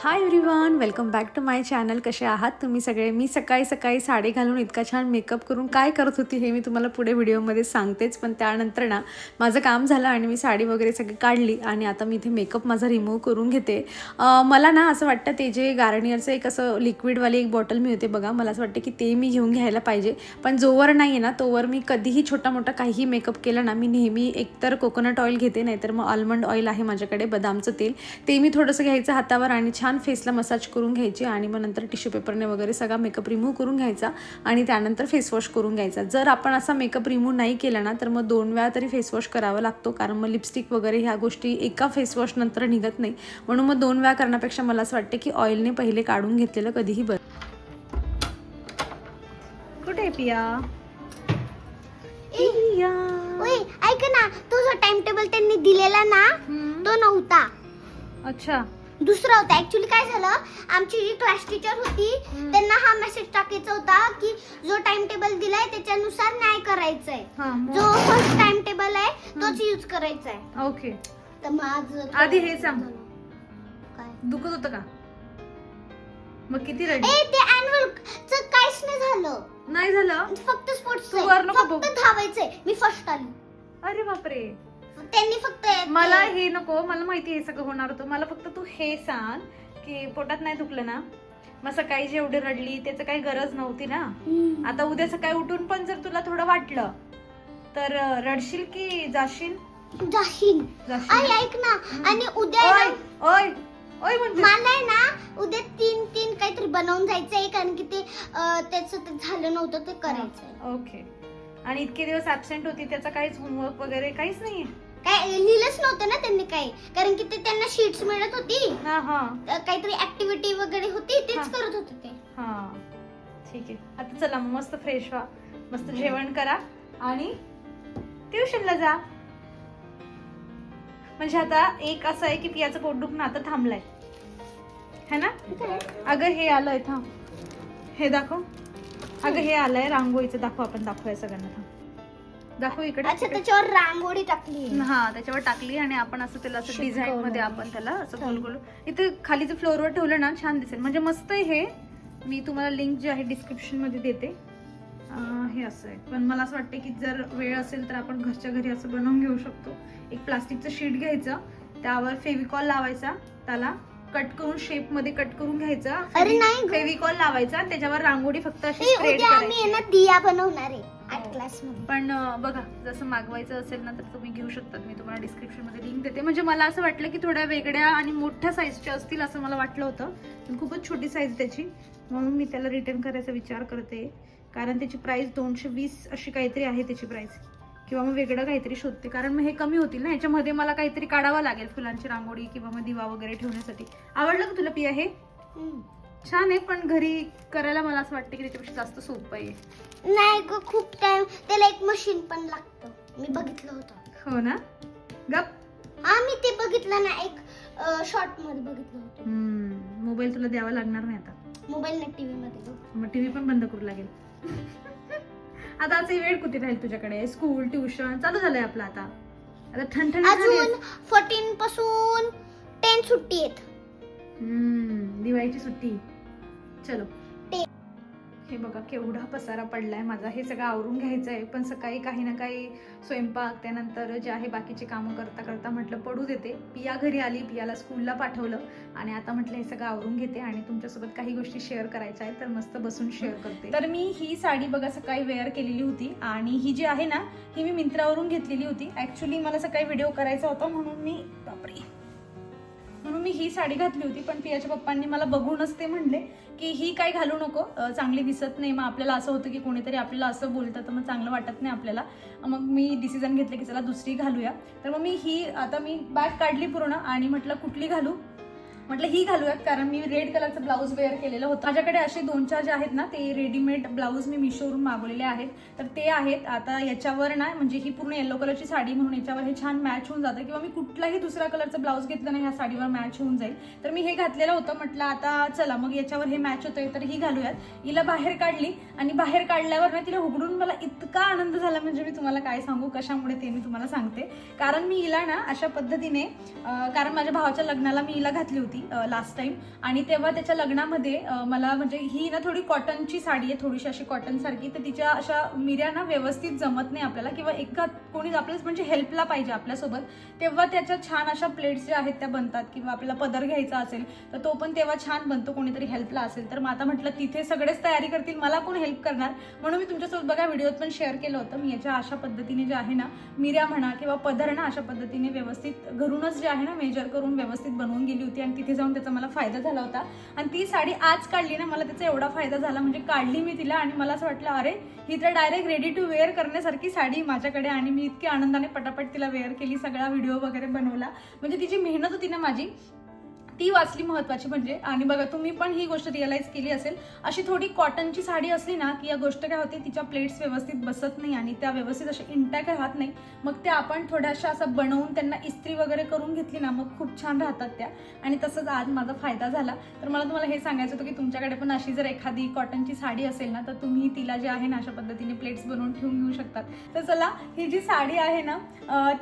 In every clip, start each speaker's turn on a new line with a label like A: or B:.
A: Hi everyone welcome back to my channel कसे आहात तुम्ही सगळे? मी सकाळी सकाळी साडी घालून इतका छान मेकअप करून काय करत होती हे मी तुम्हाला पुढे व्हिडिओमध्ये सांगतेच. पण त्यानंतर ना माझं काम झालं आणि मी साडी वगैरे सगळी काढली आणि आता मी इथे मेकअप माझा रिमूव्ह करून घेते. मला ना असं वाटतं ते जे गार्नियरचं एक असं लिक्विडवाली एक बॉटल मिळते बघा मला असं वाटतं की ते मी घेऊन घ्यायला पाहिजे. पण जोवर नाही आहे ना तोवर मी कधीही छोटा मोठा काहीही मेकअप केला ना मी नेहमी एकतर कोकोनट ऑइल घेते नाहीतर मग आल्मंड ऑइल आहे माझ्याकडे बदामचं तेल. ते मी थोडंसं घ्यायचं हातावर आणि छान फेसला मसाज करून घ्यायची आणि मग नंतर टिश्यू पेपरने वगैरे सगळा मेकअप रिमूव्ह करून घ्यायचा आणि त्यानंतर फेसवॉश करून घ्यायचा. जर आपण असा मेकअप रिमूव्ह नाही केला ना तर मग दोन वेळा तरी फेसवॉश करावा लागतो कारण मग लिपस्टिक वगैरे ह्या गोष्टी एका फेसवॉश नंतर निघत नाही. म्हणून मग दोन वेळा करण्यापेक्षा मला असं वाटतं की ऑइलने पहिले काढून घेतलेलं कधीही बरं. कुठे पिया?
B: ऐक ना तो जो टाइम टेबल त्यांनी दिलेला ना. तो नव्हता.
A: अच्छा.
B: दुसरा होता. ऍक्च्युली काय झालं? आमची जी क्लास टीचर होती त्यांना हा मेसेज टाकायचा होता की जो टाइम टेबल दिलाय त्याच्यानुसार न्याय करायचंय. जो फर्स्ट टाइम टेबल आहे तोच यूज करायचा आहे
A: ओके
B: तर आज
A: आधी हे सांग.
B: काय?
A: दुखत होतं का? मग किती रडली
B: ए ते अॅन्युअल च काहीच नाही झालं.
A: नाही झालं?
B: फक्त स्पोर्ट्स
A: तू वर नको
B: फक्त. धावायचंय. मी फर्स्ट आली.
A: अरे बापरे.
B: त्यांनी फक्त
A: मला हे नको मला माहिती हे सगळं होणार होतं. मला फक्त तू हे सांग की पोटात नाही दुखलं ना मग सकाळी जेवढी रडली त्याचं काही गरज नव्हती ना.
B: हम्म.
A: आता उद्या सकाळी उठून पण जर तुला थोडं वाटलं तर अं, रडशील की जाशील?
B: जाशील.
A: जाशील
B: आई ऐक ना. आणि उद्या आहे
A: ओय
B: ना,
A: ओय
B: मला आहे ना उद्या तीन तीन काहीतरी बनवून जायचंय कारण की ते अं, त्याचं ते झालं नव्हतं ते करायचंय.
A: ओके. आणि इतके दिवस ऍबसेंट होती त्याचा काहीच होमवर्क वगैरे काहीच नाहीये?
B: काय लिहिलंच नव्हतं ना त्यांनी काही. कारण की ते त्यांना शीट्स मिळत होती.
A: हा हा.
B: अं, काहीतरी ऍक्टिव्हिटी वगैरे होती
A: हा.
B: तेच करत होते ते.
A: हा. ठीक आहे. आता चला मग मस्त फ्रेश व्हा. मस्त जेवण करा. आणि ट्युशनला जा. म्हणजे आता एक असं आहे की पियाचं पोट दुखणं आता थांबलंय. है ना? अगं हे आलंय थांब. हे दाखव. अगं हे आलंय रांगोळीचं दाखव आपण दाखवूया सगळ्यांना थांब. दाखव इकडे
B: अच्छा त्याच्यावर रांगोळी टाकली.
A: हा त्याच्यावर टाकली आणि आपण असं त्याला असं. डिझाईन मध्ये आपण त्याला असं गोल गोल इथे खाली जर फ्लोअरवर ठेवलं ना छान दिसेल. म्हणजे मस्त आहे हे. मी तुम्हाला लिंक जी आहे डिस्क्रिप्शनमध्ये देते हे असं आहे. पण मला असं वाटतं की जर वेळ असेल तर आपण घरच्या घरी असं बनवून घेऊ शकतो. एक प्लास्टिकचं शीट घ्यायचं. त्यावर फेविकॉल लावायचा. त्याला कट करून शेपमध्ये कट करून घ्यायचा.
B: अरे नाही गं.
A: फेविकॉल लावायचा त्याच्यावर रांगोळी फक्त अशी
B: ए,
A: स्प्रेड
B: उद्या आम्ही आहे
A: करायची
B: ना दिया बनवणार आहे आर्ट क्लासमध्ये
A: पण अं, बघा जसं मागवायचं असेल ना तर तुम्ही घेऊ शकतात. मी तुम्हाला डिस्क्रिप्शनमध्ये लिंक देते. म्हणजे मला असं वाटलं की थोड्या वेगळ्या आणि मोठ्या साईजच्या असतील असं मला वाटलं होतं. पण खूपच छोटी साईज त्याची. म्हणून मी त्याला रिटर्न करायचा विचार करते. कारण त्याची प्राइस दोनशे वीस अशी काहीतरी आहे त्याची प्राइस किंवा मग वेगळं काहीतरी शोधते. कारण मग हे कमी होतील ना याच्यामध्ये मला काहीतरी काढावं लागेल फुलांची रांगोळी किंवा मग दिवा वगैरे ठेवण्यासाठी. आवडलं का तुला पिया हे. छान आहे पण घरी करायला मला असं वाटतं की त्याच्यापेक्षा जास्त सोपं आहे.
B: नाही ग खूप टाइम त्याला एक मशीन पण लागतं. मी बघितलं होतं.
A: हो ना? गप.
B: हा मी ते बघितलं ना एक शॉर्टमध्ये बघितलं होतं.
A: मोबाईल तुला द्यावा लागणार नाही आता.
B: मोबाईल ना टीव्ही मध्ये.
A: मग टीव्ही पण बंद करू लागेल. आता आजही वेळ कुठे राहील तुझ्याकडे? स्कूल ट्युशन चालू झालंय आपलं आता. आता ठणठण
B: अजून फोर्टीन पासून टेन सुट्टी आहेत.
A: हम्म दिवाळीची सुट्टी. चलो. हे बघा केवढा पसारा पडलाय माझा. हे सगळं आवरून घ्यायचं आहे पण सकाळी काही ना काही स्वयंपाक त्यानंतर जे आहे बाकीचे कामं करता करता म्हटलं पडू देते. पिया घरी आली पियाला स्कूलला पाठवलं आणि आता म्हटलं हे सगळं आवरून घेते आणि तुमच्यासोबत काही गोष्टी शेअर करायच्या आहेत तर मस्त बसून शेअर करते. तर मी ही साडी बघा सकाळी वेअर केलेली होती आणि ही जी आहे ना ही मी मिंत्रावरून घेतलेली होती. ऍक्च्युली मला सकाळी व्हिडिओ करायचा होता म्हणून मी बापरे. म्हणून मी ही साडी घातली होती पण पियाच्या पप्पांनी मला बघूनच ते म्हणले की ही काय घालू नको चांगली दिसत नाही. मग आपल्याला असं होतं की कोणीतरी आपल्याला असं बोलतं तर मग चांगलं वाटत नाही आपल्याला. मग मी डिसिजन घेतलं की चला दुसरी घालूया. तर मग मी ही आता मी बॅग काढली पूर्ण आणि म्हटलं कुठली घालू? म्हटलं ही घालूयात कारण मी रेड कलरचं ब्लाऊज वेअर केलेलं होतं. माझ्याकडे असे दोन चार जे आहेत ना ते रेडीमेड ब्लाऊज मी मिशोवरून मागवलेले आहेत. तर ते आहेत. आता याच्यावर ना म्हणजे ही पूर्ण येलो कलरची साडी म्हणून याच्यावर हे छान मॅच होऊन जातं. किंवा मी कुठलाही दुसरा कलरचं ब्लाऊज घेतलं नाही ह्या साडीवर मॅच होऊन जाईल. तर मी हे घातलेलं होतं. म्हटलं आता चला मग याच्यावर हे मॅच होतंय तर ही घालूयात. हिला बाहेर काढली आणि बाहेर काढल्यावर ना तिला उघडून मला इतका आनंद झाला. म्हणजे मी तुम्हाला काय सांगू कशामुळे ते मी तुम्हाला सांगते. कारण मी हिला ना अशा पद्धतीने कारण माझ्या भावाच्या लग्नाला मी हिला घातली होती. होती लास्ट टाइम आणि तेव्हा त्याच्या लग्नामध्ये मला म्हणजे ही ना थोडी कॉटनची साडी आहे थोडीशी अशी कॉटन सारखी. तर तिच्या अशा मिऱ्या ना व्यवस्थित जमत नाही आपल्याला किंवा एका कोणी आपल्याच म्हणजे हेल्पला पाहिजे आपल्यासोबत. तेव्हा त्याच्या छान अशा प्लेट्स ज्या आहेत त्या बनतात किंवा आपल्याला पदर घ्यायचा असेल तर तो पण तेव्हा छान बनतो कोणीतरी हेल्पला असेल. तर मग आता म्हटलं तिथे सगळेच तयारी करतील मला कोण हेल्प करणार? म्हणून मी तुमच्यासोबत बघा व्हिडिओत पण शेअर केलं होतं. मी याच्या अशा पद्धतीने जे आहे ना मिऱ्या म्हणा किंवा पदर ना अशा पद्धतीने व्यवस्थित घरूनच जे आहे ना मेजर करून व्यवस्थित बनवून गेली होती. आणि तिथे जाऊन त्याचा मला फायदा झाला होता. आणि ती साडी आज काढली ना मला त्याचा एवढा फायदा झाला. म्हणजे काढली मी तिला आणि मला असं वाटलं अरे ही तर डायरेक्ट रेडी टू वेअर करण्यासारखी साडी माझ्याकडे आणि मी इतकी आनंदाने पटापट तिला वेअर केली सगळा व्हिडिओ वगैरे बनवला. म्हणजे तिची मेहनत होती ना माझी. ती वाचली महत्वाची म्हणजे. आणि बघा तुम्ही पण ही गोष्ट रिअलाइज केली असेल. अशी थोडी कॉटनची साडी असली ना की या गोष्ट काय होते तिच्या प्लेट्स व्यवस्थित बसत नाही आणि त्या व्यवस्थित अशा इंटॅक्ट राहत नाही. मग त्या आपण थोड्याशा असं बनवून त्यांना इस्त्री वगैरे करून घेतली ना मग खूप छान राहतात त्या. आणि तसंच आज माझा फायदा झाला. तर मला तुम्हाला हे सांगायचं होतं की तुमच्याकडे पण अशी जर एखादी कॉटनची साडी असेल ना तर तुम्ही तिला जे आहे ना अशा पद्धतीने प्लेट्स बनवून ठेवून घेऊ शकतात. तर चला ही जी साडी आहे ना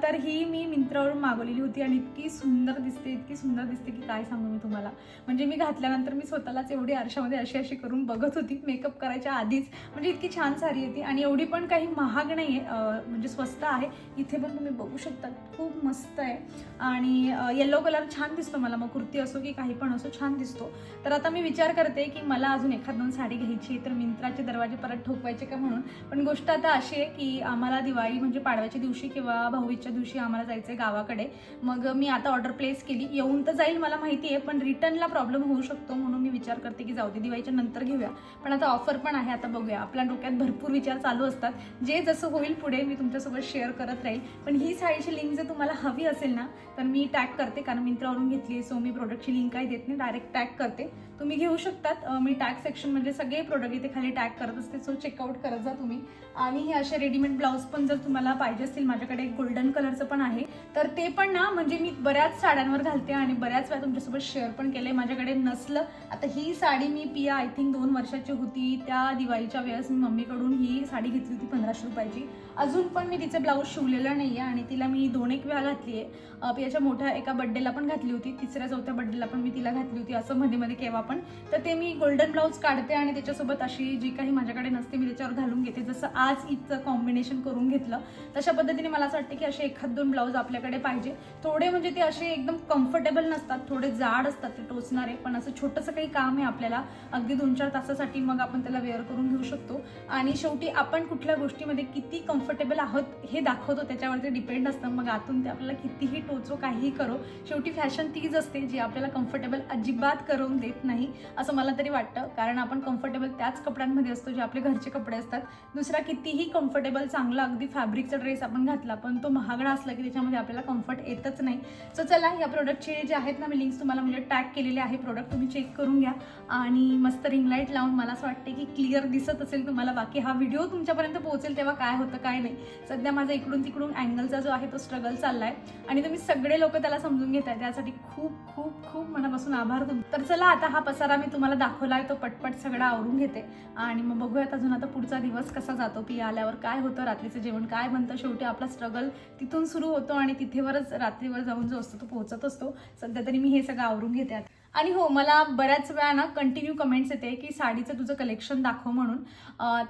A: तर ही मी मिंत्रावरून मागवलेली होती आणि इतकी सुंदर दिसते इतकी सुंदर दिसते की काय सांगू मी तुम्हाला. म्हणजे मी घातल्यानंतर मी स्वतःलाच एवढी आरशामध्ये अशी अशी करून बघत होती. मेकअप करायच्या आधीच. म्हणजे इतकी छान साडी येते आणि एवढी पण काही महाग नाही आहे म्हणजे स्वस्त आहे. इथे पण तुम्ही बघू शकता. खूप मस्त आहे. आणि येलो कलर छान दिसतो मला. मग कुर्ती असो की काही पण असो छान दिसतो. तर आता मी विचार करते की मला अजून एखाद दोन साडी घ्यायची तर मिंत्राचे दरवाजे परत ठोकवायचे का म्हणून? पण गोष्ट आता अशी आहे की आम्हाला दिवाळी म्हणजे पाडव्याच्या दिवशी किंवा भाऊबीजच्या दिवशी आम्हाला जायचं आहे गावाकडे. मग मी आता ऑर्डर प्लेस केली. येऊन तर जाईल मला माहिती आहे पण रिटर्नला प्रॉब्लेम होऊ शकतो म्हणून मी विचार करते की जाऊ दे दिवाळीच्या नंतर घेऊया. पण आता ऑफर पण आहे आता बघूया. आपल्या डोक्यात भरपूर विचार चालू असतात. जे जसं होईल पुढे मी तुमच्यासोबत शेअर करत राहील. पण ही साडीची लिंक जर तुम्हाला हवी असेल ना तर मी टॅग करते कारण मिंत्रावरून घेतली सो मी प्रोडक्टची लिंक काही देत नाही डायरेक्ट टॅग करते. तुम्ही घेऊ शकतात. मी टॅग सेक्शन म्हणजे सगळे प्रोडक्ट इथे खाली टॅग करत असते सो चेकआउट करत जा तुम्ही. आणि हे असे रेडीमेड ब्लाऊज पण जर तुम्हाला पाहिजे असतील माझ्याकडे एक गोल्डन कलरचं पण आहे. तर ते पण ना म्हणजे मी बऱ्याच साड्यांवर घालते आणि बऱ्याच वेळा तुमच्यासोबत शेअर पण केले माझ्याकडे नसलं. आता ही साडी मी पिया आय थिंक दोन वर्षाची होती. त्या दिवाळीच्या वेळेस मी मम्मीकडून ही साडी घेतली होती पंधराशे रुपयाची. अजून पण मी तिचं ब्लाऊज शिवलेलं नाही आहे आणि तिला मी दोन एक वेळा घातली आहे पियाच्या मोठ्या एका बड्डेला पण घातली होती. तिसऱ्या चौथ्या बड्डेला पण मी तिला घातली होती. असं मध्ये मध्ये केव्हा पण. तर ते मी गोल्डन ब्लाऊज काढते आणि त्याच्यासोबत अशी जी काही माझ्याकडे नसते मी त्याच्यावर घालून घेते. जसं आज इथचं कॉम्बिनेशन करून घेतलं तशा पद्धतीने मला असं वाटतं की असे एखाद दोन ब्लाऊज आपल्याकडे पाहिजे. थोडे म्हणजे ते असे एकदम कम्फर्टेबल नसतात. थोडे थोडे जाड असतात ते टोचणारे पण असं छोटंसं काही काम आहे आपल्याला अगदी दोन चार तासासाठी मग आपण त्याला वेअर करून घेऊ शकतो. आणि शेवटी आपण कुठल्या गोष्टीमध्ये किती कम्फर्टेबल आहोत हे दाखवतो त्याच्यावरती डिपेंड असतं. मग आतून ते आपल्याला कितीही टोचो काहीही करो शेवटी फॅशन तीच असते जी आपल्याला कम्फर्टेबल अजिबात करून देत नाही असं मला तरी वाटतं. कारण आपण कम्फर्टेबल त्याच कपड्यांमध्ये असतो जे आपले घरचे कपडे असतात. दुसरा कितीही कम्फर्टेबल चांगला अगदी फॅब्रिकचा ड्रेस आपण घातला पण तो महागडा असला की त्याच्यामध्ये आपल्याला कम्फर्ट येतच नाही. सो चला या प्रोडक्टचे जे आहेत ना मी लिंक्स तुम्हाला म्हणजे टॅग केलेले आहे प्रोडक्ट तुम्ही चेक करून घ्या. आणि मस्त रिंग लाइट लावून मला असं वाटते की क्लिअर दिसत असेल तुम्हाला. बाकी हा व्हिडिओ तुमच्यापर्यंत पोहोचेल तेव्हा काय होतं काय नाही. सध्या माझा इकडून तिकडून अँगलचा जो आहे तो स्ट्रगल चाललाय. आणि तुम्ही सगळे लोक त्याला समजून घेत आहे त्यासाठी खूप खूप खूप मनापासून आभार तुम. तर चला आता हा पसारा मी तुम्हाला दाखवलाय. तो पटपट सगळा आवरून घेते. आणि मग बघूयात अजून आता पुढचा दिवस कसा जातो. पी आल्यावर काय होतं रात्रीचं जेवण काय बनतं. शेवटी आपला स्ट्रगल तिथून सुरू होतो आणि तिथेवरच रात्रीवर जाऊन जो असतो तो पोहोचत असतो. सध्या तरी मी हे सगळं आवरून घेते आता. आणि हो मला बऱ्याच वेळा ना कंटिन्यू कमेंट्स येते की साडीचं तुझं कलेक्शन दाखव म्हणून.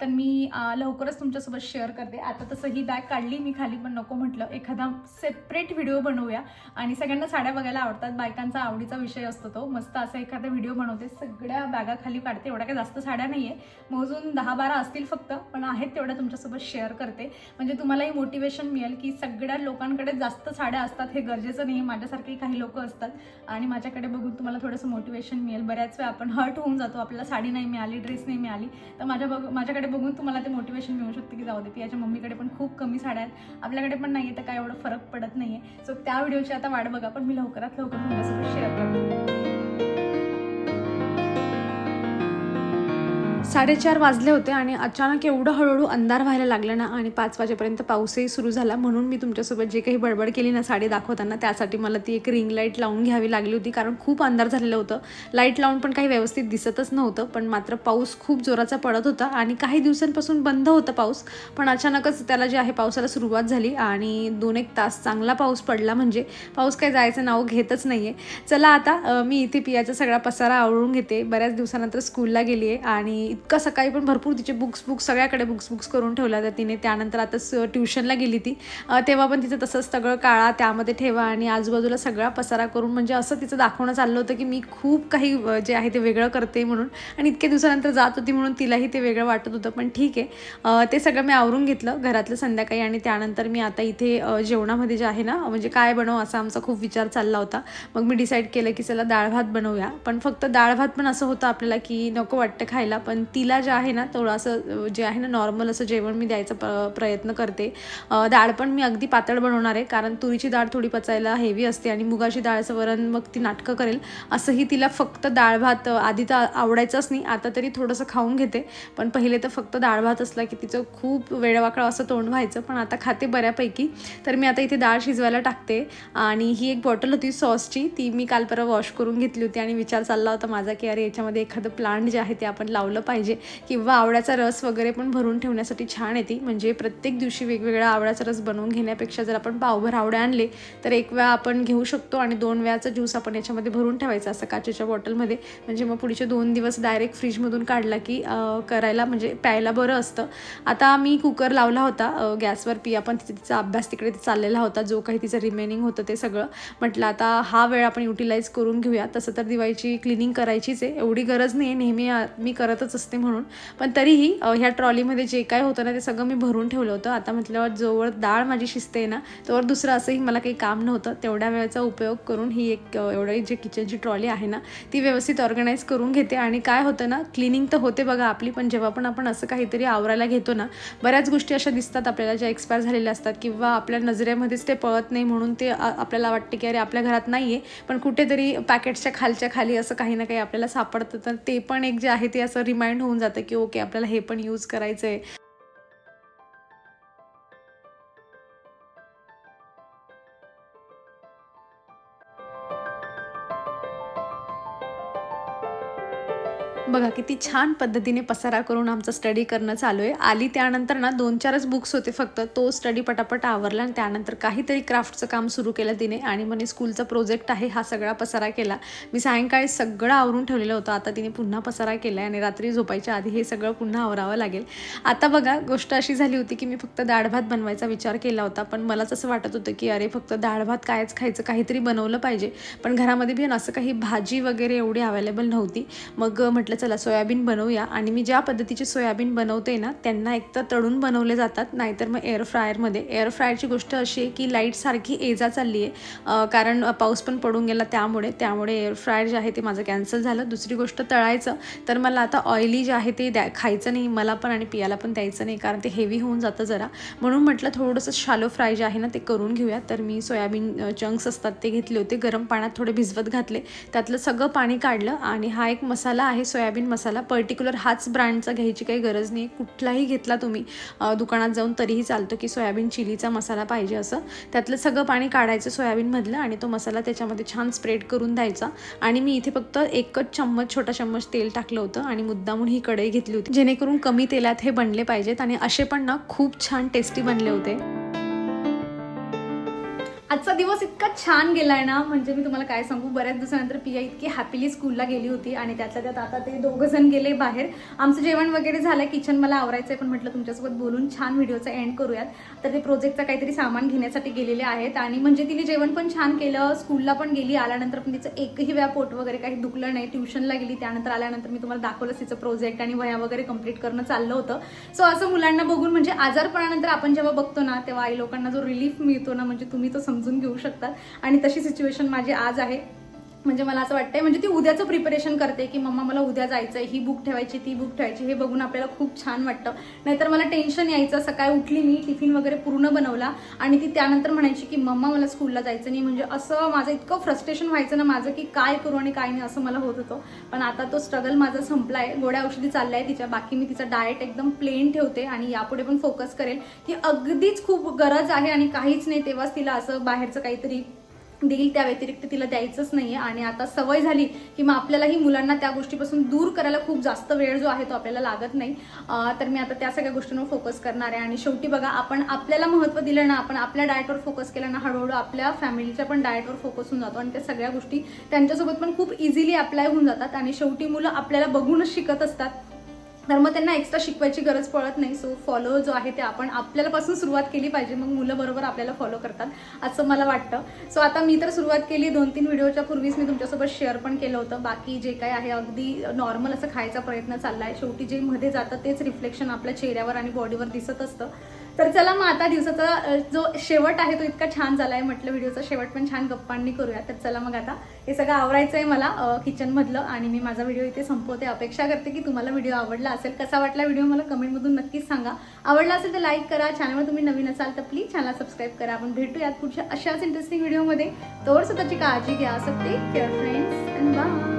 A: तर मी लवकरच तुमच्यासोबत शेअर करते. आता तसं ही बॅग काढली मी खाली पण नको म्हटलं एखादा सेपरेट व्हिडिओ बनवूया. आणि सगळ्यांना साड्या बघायला आवडतात बायकांचा आवडीचा विषय असतो तो. मस्त असा एखादा व्हिडिओ बनवते सगळ्या बॅगा खाली काढते. एवढ्या काही जास्त साड्या नाही आहे मोजून दहा बारा असतील फक्त पण आहेत तेवढ्या तुमच्यासोबत शेअर करते. म्हणजे तुम्हालाही मोटिवेशन मिळेल की सगळ्या लोकांकडे जास्त साड्या असतात हे गरजेचं नाही माझ्यासारखे काही लोक असतात. आणि माझ्याकडे बघून तुम्हाला थोडं थोडंसं मोटिवेशन मिळेल. बऱ्याच वेळा आपण हर्ट होऊन जातो. आपल्याला साडी नाही मिळाली ड्रेस नाही मिळाली. तर माझ्या बघ माझ्याकडे बघून तुम्हाला ते मोटिवेशन मिळू शकते की जाऊ दे पियाच्या मम्मीकडे पण खूप कमी साड्या आहेत. आपल्याकडे पण नाही आहे तर काय एवढं फरक पडत नाही आहे सो त्या व्हिडिओची आता वाट बघा. पण मी लवकरात लवकर तुमच्यासोबत शेअर करते. साडेचार वाजले होते आणि अचानक एवढं हळूहळू अंधार व्हायला लागलं ना आणि पाच वाजेपर्यंत पाऊसही सुरू झाला. म्हणून मी तुमच्यासोबत जे काही बडबड केली ना साडी दाखवताना त्यासाठी मला ती एक रिंग लाइट लावून घ्यावी लागली होती. कारण खूप अंधार झालेलं होतं. लाइट लावून पण काही व्यवस्थित दिसतच नव्हतं पण मात्र पाऊस खूप जोराचा पडत होता आणि काही दिवसांपासून बंद होता पाऊस. पण अचानकच त्याला जे आहे पावसाला सुरुवात झाली आणि दोन एक तास चांगला पाऊस पडला म्हणजे पाऊस काही जायचं नाव घेतच नाही आहे चला आता मी इथे पियाचा सगळा पसारा आवळून घेते. बऱ्याच दिवसानंतर स्कूलला गेली आहे आणि इतकं सकाळी पण भरपूर तिचे बुक्स बुक्स सगळ्याकडे बुक्स बुक्स करून ठेवल्या त्या तिने. त्यानंतर आता स- ट्युशनला गेली ती. तेव्हा पण तिचं तसंच सगळं काळा त्यामध्ये ठेवा आणि आजूबाजूला सगळा पसारा करून म्हणजे असं तिचं दाखवणं चाललं होतं की मी खूप काही जे आहे ते वेगळं करते म्हणून. आणि इतके दिवसानंतर जात होती म्हणून तिलाही ते वेगळं वाटत होतं. पण ठीक आहे. ते सगळं मी आवरून घेतलं घरातलं संध्याकाळी आणि त्यानंतर मी आता इथे जेवणामध्ये जे आहे ना म्हणजे काय बनव असा आमचा खूप विचार चालला होता. मग मी डिसाईड केलं की चला डाळ भात बनवूया. पण फक्त डाळ भात पण असं होतं आपल्याला की नको वाटतं खायला पण तिला जे आहे ना थोडं असं जे आहे ना नॉर्मल असं जेवण मी द्यायचा प- प्रयत्न करते. डाळ पण मी अगदी पातळ बनवणार आहे कारण तुरीची डाळ थोडी पचायला हेवी असते आणि मुगाची डाळचं वरण मग ती नाटकं करेल. असंही तिला फक्त डाळ भात आधी तर आवडायचंच नाही आता तरी थोडंसं खाऊन घेते. पण पहिले तर फक्त डाळ भात असला की तिचं खूप वेळवाकडं असं तोंड व्हायचं पण आता खाते बऱ्यापैकी. तर मी आता इथे डाळ शिजवायला टाकते आणि ही एक बॉटल होती सॉसची ती मी काल परवा वॉश करून घेतली होती आणि विचार चालला होता माझा की अरे याच्यामध्ये एखादं प्लांट जे आहे ते आपण लावलं पाहिजे. पाहिजे. किंवा आवळ्याचा रस वगैरे पण भरून ठेवण्यासाठी छान येते म्हणजे प्रत्येक दिवशी वेगवेगळा आवळ्याचा रस बनवून घेण्यापेक्षा जर आपण पावभर आवडे आणले तर एक वेळा आपण घेऊ शकतो आणि दोन वेळाचा ज्यूस आपण याच्यामध्ये भरून ठेवायचा असं काचेच्या बॉटलमध्ये. म्हणजे मग पुढचे दोन दिवस डायरेक्ट फ्रीजमधून काढला की करायला म्हणजे प्यायला बरं असतं. आता मी कुकर लावला होता गॅसवर पिया पण तिचा तिचा अभ्यास तिकडे चाललेला होता. जो काही तिचं रिमेनिंग होतं ते सगळं. म्हटलं आता हा वेळ आपण युटिलाइज करून घेऊया. तसं तर दिवाळीची क्लिनिंग करायचीच आहे. एवढी गरज नाही नेहमी मी करतच असते. म्हणून. पण तरीही ह्या ट्रॉलीमध्ये जे काय होतं ना ते सगळं मी भरून ठेवलं होतं. आता म्हटल्यावर जोवर डाळ माझी शिजते ना तोवर दुसरं असंही मला काही काम नव्हतं. तेवढ्या वेळेचा उपयोग करून ही एक एवढी जी किचनची ट्रॉली आहे ना ती व्यवस्थित ऑर्गनाईज करून घेते. आणि काय होतं ना क्लिनिंग तर होते बघा आपली पण जेव्हा पण आपण असं काहीतरी आवरायला घेतो ना बऱ्याच गोष्टी अशा दिसतात आपल्याला ज्या एक्सपायर झालेल्या असतात. किंवा आपल्या नजरेमध्येच ते पळत नाही म्हणून ते आपल्याला वाटते की अरे आपल्या घरात नाही आहे पण कुठेतरी पॅकेट्सच्या खालच्या खाली असं काही ना काही आपल्याला सापडतं. तर ते पण एक जे आहे ते असं रिमाइंड होऊन जातं की ओके आपल्याला हे पण यूज करायचं आहे बघा किती छान पद्धतीने पसारा करून आमचा स्टडी करणं चालू आहे. आली त्यानंतर ना दोन चारच बुक्स होते फक्त. तो स्टडी पटापट आवरला आणि त्यानंतर काहीतरी क्राफ्टचं काम सुरू केलं तिने. आणि म्हणे स्कूलचा प्रोजेक्ट आहे हा सगळा पसारा केला. मी सायंकाळी सगळं आवरून ठेवलेलं होतं. आता तिने पुन्हा पसारा केला आहे आणि रात्री झोपायच्या आधी हे सगळं पुन्हा आवरावं लागेल. आता बघा गोष्ट अशी झाली होती की मी फक्त डाळ भात बनवायचा विचार केला होता. पण मलाच असं वाटत होतं की अरे फक्त डाळ भात कायच खायचं काहीतरी बनवलं पाहिजे. पण घरामध्ये बी असं काही भाजी वगैरे एवढी अवेलेबल नव्हती. मग म्हटलं चला सोयाबीन बनवूया. आणि मी ज्या पद्धतीची सोयाबीन बनवते ना त्यांना एकतर तळून बनवले जातात नाहीतर मग एअर फ्रायरमध्ये एअर फ्रायरची गोष्ट अशी आहे की लाईटसारखी एजा चालली आहे. कारण पाऊस पण पडून गेला त्यामुळे त्यामुळे एअर फ्रायर जे आहे ते माझं कॅन्सल झालं. दुसरी गोष्ट तळायचं तर मला आता ऑइली जे आहे ते द्या खायचं नाही मला पण आणि पियाला पण द्यायचं नाही कारण ते हेवी होऊन जातं जरा. म्हणून म्हटलं थोडंसं शालो फ्राय जे आहे ना ते करून घेऊया. तर मी सोयाबीन चंक्स असतात ते घेतले होते. गरम पाण्यात थोडे भिजवत घातले. त्यातलं सगळं पाणी काढलं आणि हा एक मसाला आहे सोयाबीन सोयाबीन मसाला पर्टिक्युलर हाच ब्रँडचा घ्यायची काही गरज नाही. कुठलाही घेतला तुम्ही दुकानात जाऊन तरीही चालतो की सोयाबीन चिलीचा मसाला पाहिजे असं. त्यातलं सगळं पाणी काढायचं सोयाबीनमधलं आणि तो मसाला त्याच्यामध्ये छान स्प्रेड करून द्यायचा. आणि मी इथे फक्त एकच चम्मच छोटा चम्मच तेल टाकलं होतं आणि मुद्दामून ही कढई घेतली होती. जेणेकरून कमी तेलात हे बनले पाहिजेत आणि असे पण ना खूप छान टेस्टी बनले होते. आजचा दिवस इतका छान गेलाय ना म्हणजे मी तुम्हाला काय सांगू बऱ्याच दिवसानंतर पिया इतकी हॅपीली स्कूलला गेली होती आणि त्यातल्या त्यात आता ते दोघं जण गेले बाहेर. आमचं जेवण वगैरे झालं किचन मला आवरायचं आहे पण म्हटलं तुमच्यासोबत बोलून छान व्हिडिओचा एंड करूयात. तर ते प्रोजेक्टचं काहीतरी सामान घेण्यासाठी गेलेले आहेत आणि म्हणजे तिने जेवण पण छान केलं स्कूलला पण गेली आल्यानंतर पण तिचं एकही वेळा पोट वगैरे काही दुखलं नाही ट्युशनला गेली त्यानंतर आल्यानंतर मी तुम्हाला दाखवलं तिचं प्रोजेक्ट आणि वया वगैरे कंप्लीट करणं चाललं होतं. सो असं मुलांना बघून म्हणजे आजारपणानंतर आपण जेव्हा बघतो ना तेव्हा आई लोकांना जो रिलीफ मिळतो ना म्हणजे तुम्ही तो समजून घेऊ शकतात. आणि तशी सिच्युएशन माझी आज आहे. म्हणजे मला असं वाटतंय म्हणजे ती उद्याचं प्रिपरेशन करते की मम्मा मला उद्या जायचंय ही बुक ठेवायची ती बुक ठेवायची हे बघून आपल्याला खूप छान वाटतं. नाहीतर मला टेन्शन यायचं सकाळी उठली मी टिफिन वगैरे पूर्ण बनवला आणि ती त्यानंतर म्हणायची की मम्मा मला स्कूलला जायचं नाही म्हणजे असं माझं इतकं फ्रस्ट्रेशन व्हायचं ना माझं की काय करू आणि काय नाही असं मला होत होतं. पण आता तो स्ट्रगल माझा संपलाय गोड्या औषधी चाललाय तिच्या बाकी मी तिचा डाएट एकदम प्लेन ठेवते आणि यापुढे पण फोकस करेल की अगदीच खूप गरज आहे आणि काहीच नाही तेव्हाच तिला असं बाहेरचं काहीतरी देईल त्या व्यतिरिक्त तिला द्यायचंच नाहीये. आणि आता सवय झाली की मग आपल्यालाही मुलांना त्या गोष्टीपासून दूर करायला खूप जास्त वेळ जो आहे तो आपल्याला लागत नाही. तर मी आता त्या सगळ्या गोष्टींवर फोकस करणार आहे. आणि शेवटी बघा आपण आपल्याला महत्त्व दिलं ना आपण आपल्या डाएटवर फोकस केलं ना हळूहळू आपल्या फॅमिलीच्या पण डाएटवर फोकस होऊन जातो. आणि त्या सगळ्या गोष्टी त्यांच्यासोबत पण खूप इझिली अप्लाय होऊन जातात. आणि शेवटी मुलं आपल्याला बघूनच शिकत असतात. तर मग त्यांना एक्स्ट्रा शिकवायची गरज पडत नाही. सो फॉलो जो आहे ते आपण आपल्यापासून सुरुवात केली पाहिजे. मग मुलं बरोबर आपल्याला फॉलो करतात असं मला वाटतं. सो आता मी तर सुरुवात केली दोन तीन व्हिडिओच्या पूर्वीच मी तुमच्यासोबत शेअर पण केलं होतं. बाकी जे काय आहे अगदी नॉर्मल असं खायचा प्रयत्न चालला आहे शेवटी जे मध्ये जातं तेच रिफ्लेक्शन आपल्या चेहऱ्यावर आणि बॉडीवर दिसत असतं. तर चला मग आता दिवसाचा जो शेवट आहे तो इतका छान झालाय. म्हटलं व्हिडिओचा शेवट पण छान गप्पांनी करूया. तर चला मग आता हे सगळं आवरायचं आहे मला किचन मधलं आणि मी माझा व्हिडिओ इथे संपवते. अपेक्षा करते की तुम्हाला व्हिडिओ आवडला असेल. कसा वाटला व्हिडिओ मला कमेंटमधून नक्कीच सांगा. आवडला असेल तर लाईक करा. चॅनलवर तुम्ही नवीन असाल तर प्लीज चॅनल सबस्क्राईब करा. आपण भेटूयात पुढच्या अशाच इंटरेस्टिंग व्हिडिओमध्ये तोवर स्वतःची काळजी घ्या. असं take care friends and bye